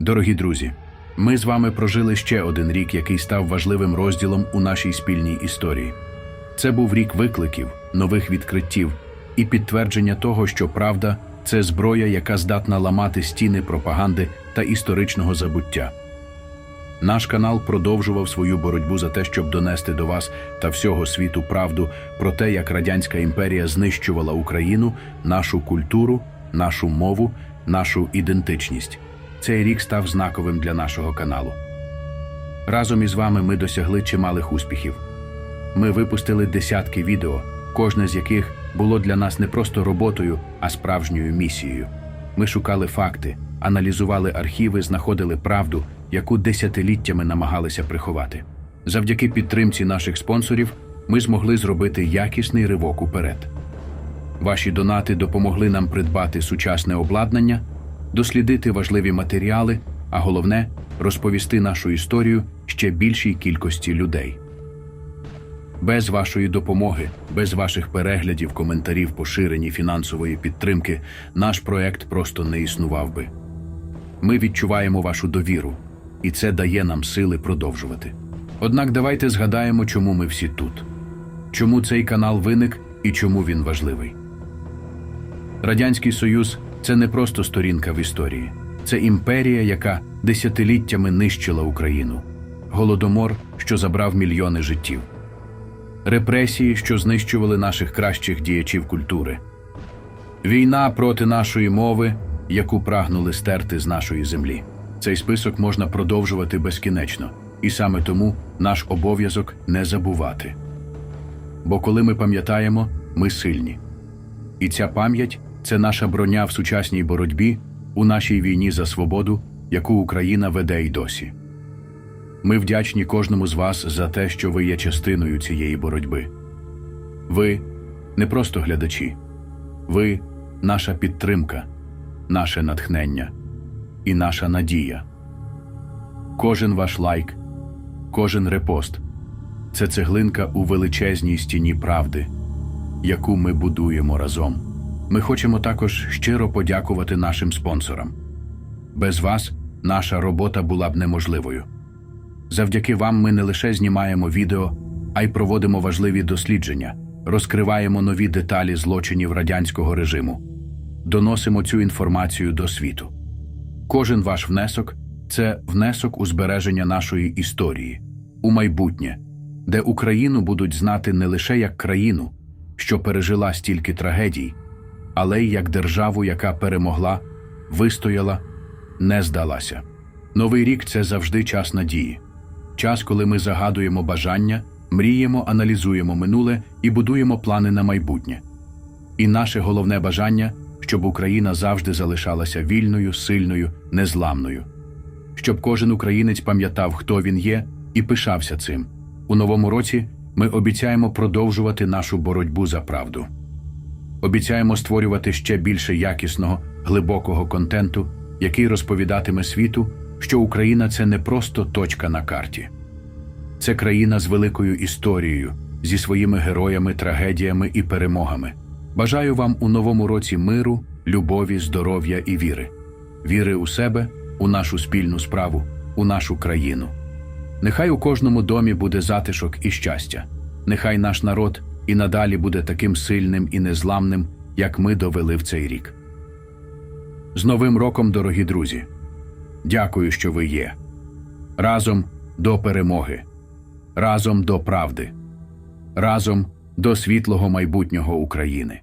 Дорогі друзі, ми з вами прожили ще один рік, який став важливим розділом у нашій спільній історії. Це був рік викликів, нових відкриттів і підтвердження того, що правда це зброя, яка здатна ламати стіни пропаганди та історичного забуття. Наш канал продовжував свою боротьбу за те, щоб донести до вас та всього світу правду про те, як Радянська імперія знищувала Україну, нашу культуру, нашу мову, нашу ідентичність. Цей рік став знаковим для нашого каналу. Разом із вами ми досягли чималих успіхів. Ми випустили десятки відео, кожне з яких було для нас не просто роботою, а справжньою місією. Ми шукали факти, аналізували архіви, знаходили правду, яку десятиліттями намагалися приховати. Завдяки підтримці наших спонсорів ми змогли зробити якісний ривок уперед. Ваші донати допомогли нам придбати сучасне обладнання, дослідити важливі матеріали, а головне розповісти нашу історію ще більшій кількості людей. Без вашої допомоги, без ваших переглядів, коментарів, поширені фінансової підтримки, наш проект просто не існував би. Ми відчуваємо вашу довіру, і це дає нам сили продовжувати. Однак давайте згадаємо, чому ми всі тут, чому цей канал виник і чому він важливий. Радянський Союз це не просто сторінка в історії, це імперія, яка десятиліттями нищила Україну, голодомор, що забрав мільйони життів, репресії, що знищували наших кращих діячів культури, війна проти нашої мови, яку прагнули стерти з нашої землі. Цей список можна продовжувати безкінечно, і саме тому наш обов'язок не забувати. Бо коли ми пам'ятаємо, ми сильні. І ця пам'ять це наша броня в сучасній боротьбі у нашій війні за свободу, яку Україна веде й досі. Ми вдячні кожному з вас за те, що ви є частиною цієї боротьби. Ви не просто глядачі, ви наша підтримка, наше натхнення і наша надія. Кожен ваш лайк, кожен репост це цеглинка у величезній стіні правди, яку ми будуємо разом. Ми хочемо також щиро подякувати нашим спонсорам. Без вас наша робота була б неможливою. Завдяки вам ми не лише знімаємо відео, а й проводимо важливі дослідження, розкриваємо нові деталі злочинів радянського режиму, доносимо цю інформацію до світу. Кожен ваш внесок це внесок у збереження нашої історії, у майбутнє, де Україну будуть знати не лише як країну, що пережила стільки трагедій, але й як державу, яка перемогла, вистояла, не здалася. Новий рік це завжди час надії, час, коли ми загадуємо бажання, мріємо, аналізуємо минуле і будуємо плани на майбутнє. І наше головне бажання, щоб Україна завжди залишалася вільною, сильною, незламною, щоб кожен українець пам'ятав, хто він є, і пишався цим. У новому році ми обіцяємо продовжувати нашу боротьбу за правду. Обіцяємо створювати ще більше якісного, глибокого контенту, який розповідатиме світу, що Україна це не просто точка на карті. Це країна з великою історією, зі своїми героями, трагедіями і перемогами. Бажаю вам у новому році миру, любові, здоров'я і віри. Віри у себе, у нашу спільну справу, у нашу країну. Нехай у кожному домі буде затишок і щастя. Нехай наш народ і надалі буде таким сильним і незламним, як ми довели в цей рік. З Новим роком, дорогі друзі! Дякую, що ви є. Разом до перемоги, разом до правди, разом до світлого майбутнього України.